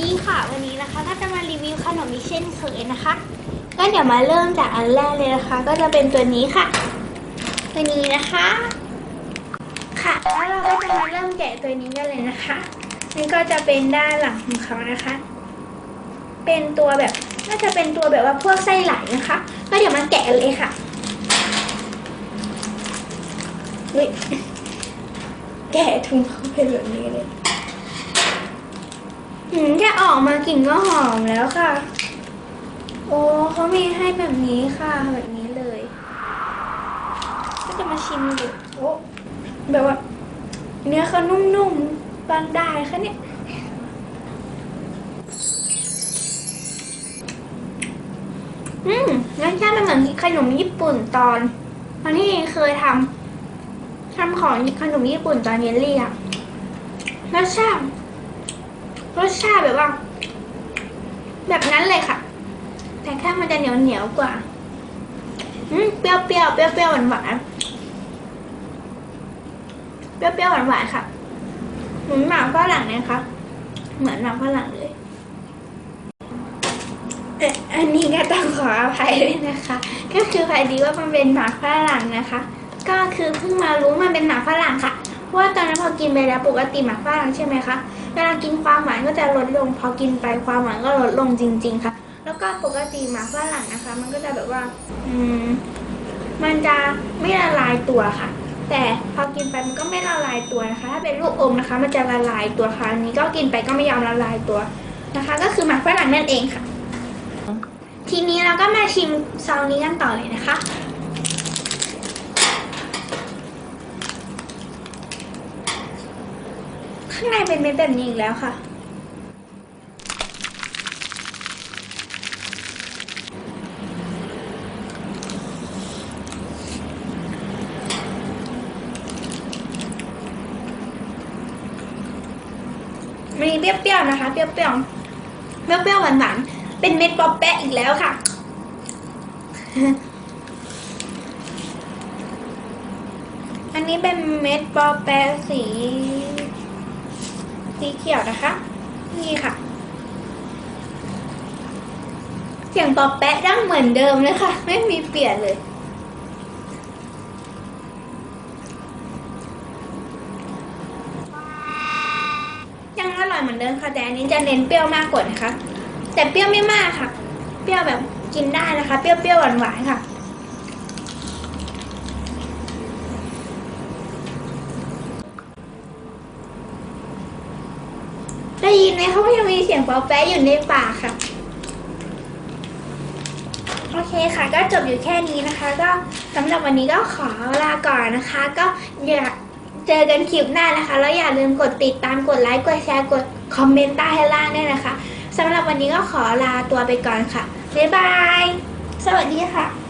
ดีค่ะวันนี้นะคะก็จะมารีวิวขนมอีกเช่นเคยนะคะ ก็เดี๋ยวมาเริ่มจากอันแรกเลยนะคะ ก็จะเป็นตัวนี้ค่ะ ตัวนี้นะคะ ค่ะแล้วเราก็จะมาเริ่มแกะตัวนี้กันเลยนะคะนี่ก็จะเป็นด้านหลังของเขานะคะ เป็นตัวแบบน่าจะเป็นตัวแบบว่าพวกไส้ไหลนะคะ ก็เดี๋ยวมาแกะเลยค่ะแกะถุงเขาเป็นแบบนี้เลย หืมแค่ออกมากลิ่นก็หอมแล้วค่ะ โอ้เขามีให้แบบนี้ค่ะ แบบนี้เลย ก็จะมาชิมดูโอ้แบบว่า เนื้อเขานุ่มๆบางได้ค่ะเนี่ยอืมรสชาติมันเหมือนขนมญี่ปุ่นตอนตอนที่เคยทำทำของขนมญี่ปุ่นตอนเยลลี่อะรสชาติ รสชาติแบบว่า แบบนั้นเลยค่ะ แต่แค่มันจะเหนียวเหนียวกว่าอืมเปรี้ยวเปรี้ยวเปรี้ยวเปรี้ยวหวานหวานเปรี้ยวเปรี้ยวหวานหวานค่ะเหมือนหมากฝรั่งนะคะ เหมือนหมากฝรั่งเลยอันนี้ก็ต้องขออภัยด้วยนะคะ ก็คือพอดีว่ามันเป็นหมากฝรั่งนะคะ ก็คือเพิ่งมารู้มันเป็นหมากฝรั่งค่ะ ว่าตอนนั้นพอกินไปแล้วปกติหมากฝรั่งใช่ไหมคะ เวลากินความหวานก็จะลดลง พอกินไปความหวานก็ลดลงจริง ๆ ค่ะ แล้วก็ปกติหมากฝรั่งนะคะ มันก็จะแบบว่า อืม มันจะไม่ละลายตัวค่ะ แต่พอกินไปมันก็ไม่ละลายตัวนะคะ ถ้าเป็นลูกอมนะคะ มันจะละลายตัวค่ะ อันนี้ก็กินไปก็ไม่ยอมละลายตัวนะคะ ก็คือหมากฝรั่งนั่นเองค่ะ ทีนี้เราก็มาชิมซองนี้กันต่อเลยนะคะ ข้างในเป็นเม็ดแบบนี้อีกแล้วค่ะมีเปรี้ยวๆนะคะ เปรี้ยวๆ เปรี้ยวๆหวานๆ เป็นเม็ดป๊อปแปะอีกแล้วค่ะอันนี้เป็นเม็ดปอแปะสี สีเขียวนะคะ นี่ค่ะ เสียงปอแปะดังเหมือนเดิมเลยค่ะ ไม่มีเปลี่ยนเลย ยังอร่อยเหมือนเดิมค่ะ แต่อันนี้จะเน้นเปรี้ยวมากกว่านะคะ แต่เปรี้ยวไม่มากค่ะ เปรี้ยวแบบกินได้นะคะ เปรี้ยวๆหวานๆค่ะ ได้ยินไหมเขาก็ยังมีเสียงเปาแป๊ะอยู่ในป่าค่ะ โอเคค่ะ ก็จบอยู่แค่นี้นะคะ ก็สำหรับวันนี้ก็ขอลาก่อนนะคะ ก็อย่าเจอกันคลิปหน้านะคะ แล้วอย่าลืมกดติดตามกดไลค์กดแชร์กดคอมเมนต์ใต้ล่างด้วยนะคะสำหรับวันนี้ก็ขอลาตัวไปก่อนค่ะบ๊ายบาย สวัสดีค่ะ